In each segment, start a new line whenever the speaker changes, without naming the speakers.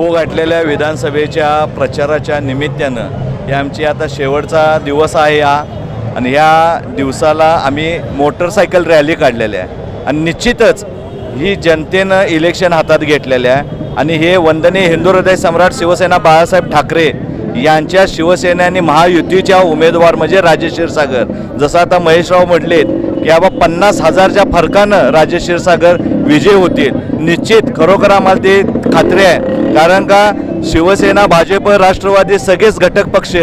होऊ गाठलेल्या विधानसभेच्या प्रचाराच्या निमित्तानं हे आमची आता शेवटचा दिवस आहे हा. आणि ह्या दिवसाला आम्ही मोटरसायकल रॅली काढलेली आहे. आणि निश्चितच ही जनतेनं इलेक्शन हातात घेतलेलं आहे. आणि हे वंदनीय हिंदू हृदय सम्राट शिवसेना बाळासाहेब ठाकरे यांच्या शिवसेनेने महायुतीच्या उमेदवार म्हणजे राजेश क्षीरसागर. जसं आता महेशराव म्हटलेत की बाबा पन्नास हजारच्या फरकानं राजेश क्षीरसागर विजय होतील. निश्चित खरोखर आम्हाला ते खात्री आहे. कारण का? शिवसेना भाजप राष्ट्रवादी सगळेच घटक पक्ष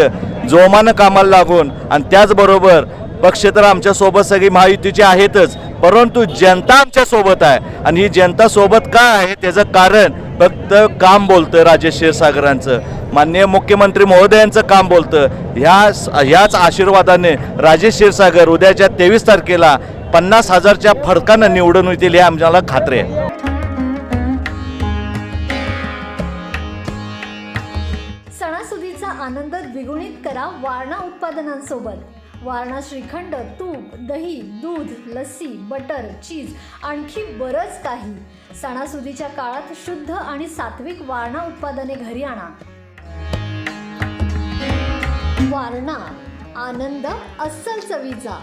जोमानं कामाला लागून आणि त्याचबरोबर पक्ष तर आमच्यासोबत सगळी महायुतीचे आहेतच परंतु जनता आमच्यासोबत आहे. आणि ही जनता सोबत का आहे त्याचं कारण फक्त काम बोलतं राजेश क्षीरसागरांचं. माननीय मुख्यमंत्री महोदयांचं काम बोलतं. ह्या ह्याच आशीर्वादाने राजेश क्षीरसागर उद्याच्या तेवीस तारखेला पन्नास हजारच्या फरकानं निवडून येतील हे आम्हाला खात्री आहे.
सणासुदीचा आनंद द्विगुणित करा वारणा उत्पादनांसोबत. वारणा श्रीखंड तूप दही दूध लस्सी बटर चीज आणखी बरंच काही. सणासुदीच्या काळात शुद्ध आणि सात्विक वारणा उत्पादने घरी आणा. वारणा आनंद अस्सल चवीचा